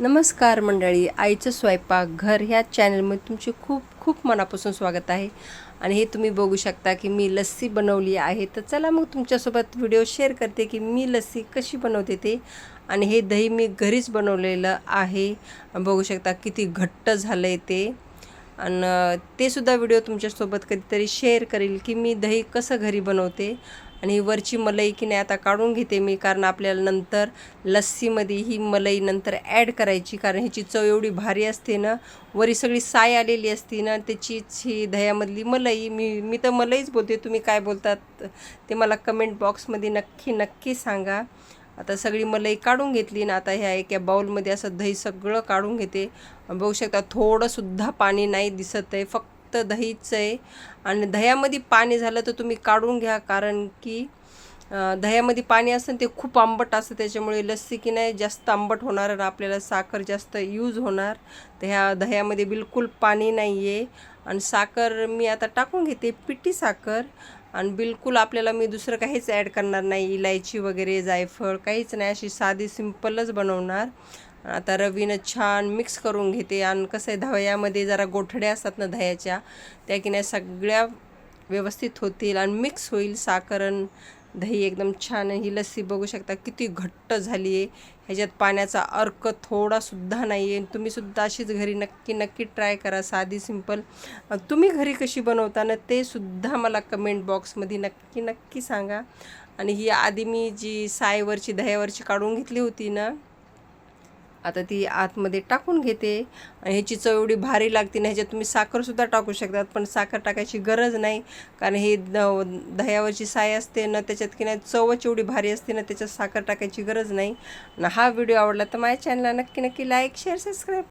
नमस्कार मंडळी आईचं स्वयंपाक घर ह्या चॅनलमध्ये तुमचे खूप खूप मनापासून स्वागत आहे. आणि हे तुम्ही बघू शकता की मी लस्सी बनवली आहे. तर चला मग तुमच्यासोबत व्हिडिओ शेअर करते की मी लस्सी कशी बनवते ते. आणि हे दही मी घरीच बनवलेलं आहे. बघू शकता किती घट्ट झालं आहे ते आणि तेसुद्धा व्हिडिओ तुमच्यासोबत कधीतरी शेअर करेल की मी दही कसं घरी बनवते. आणि वरची मलाई की नाही आता काढून घेते मी कारण आपल्याला नंतर लस्सीमध्ये ही मलाई नंतर ॲड करायची कारण ह्याची चव एवढी भारी असते ना. वरी सगळी साय आलेली असती ना त्याचीच ही दह्यामधली मलाई मी मी तर मलाईच बोलते. तुम्ही काय बोलतात ते मला कमेंट बॉक्समध्ये नक्की नक्की सांगा. आता सगळी मलाई काढून घेतली ना आता ह्या एका बाऊलमध्ये असं दही सगळं काढून घेते. बघू शकता थोडंसुद्धा पाणी नाही दिसत आहे फक्त दहीच आहे. आणि दह्यामध्ये पाणी झालं तर तुम्ही काढून घ्या कारण की दह्यामध्ये पाणी असतं ते खूप आंबट असतं. त्याच्यामुळे लस्सी की नाही जास्त आंबट होणार आणि आपल्याला साखर जास्त यूज होणार. तर ह्या दह्यामध्ये बिलकुल पाणी नाही आहे आणि साखर मी आता टाकून घेते पिठी साखर. आणि बिलकुल आपल्याला मी दुसरं काहीच ॲड करणार नाही. इलायची वगैरे जायफळ काहीच नाही. अशी साधी सिंपलच बनवणार. आता रवीनं छान मिक्स करून घेते. आणि कसं आहे धवयामध्ये जरा गोठड्या असतात ना दह्याच्या त्या की नाही सगळ्या व्यवस्थित होतील आणि मिक्स होईल. साखरण दही एकदम छान ही लस्सी बघू शकता किती घट्ट झाली आहे. ह्याच्यात पाण्याचा अर्क थोडासुद्धा नाही आहे तुम्हीसुद्धा अशीच घरी नक्की नक्की ट्राय करा. साधी सिंपल तुम्ही घरी कशी बनवता ना ते सुद्धा मला कमेंट बॉक्समध्ये नक्की नक्की सांगा. आणि ही आधी मी जी सायवरची दह्यावरची काढून घेतली होती ना आता ती आतमध्ये टाकून घेते. आणि ह्याची चव एवढी भारी लागते ना ह्याच्यात तुम्ही साखरसुद्धा टाकू शकतात पण साखर टाकायची गरज नाही. कारण हे द दह्यावरची साय असते ना त्याच्यात की नाही चवच एवढी भारी असते ना त्याच्यात साखर टाकायची गरज नाही. आणि हा व्हिडिओ आवडला तर माझ्या चॅनलला नक्की नक्की लाईक शेअर सबस्क्राईब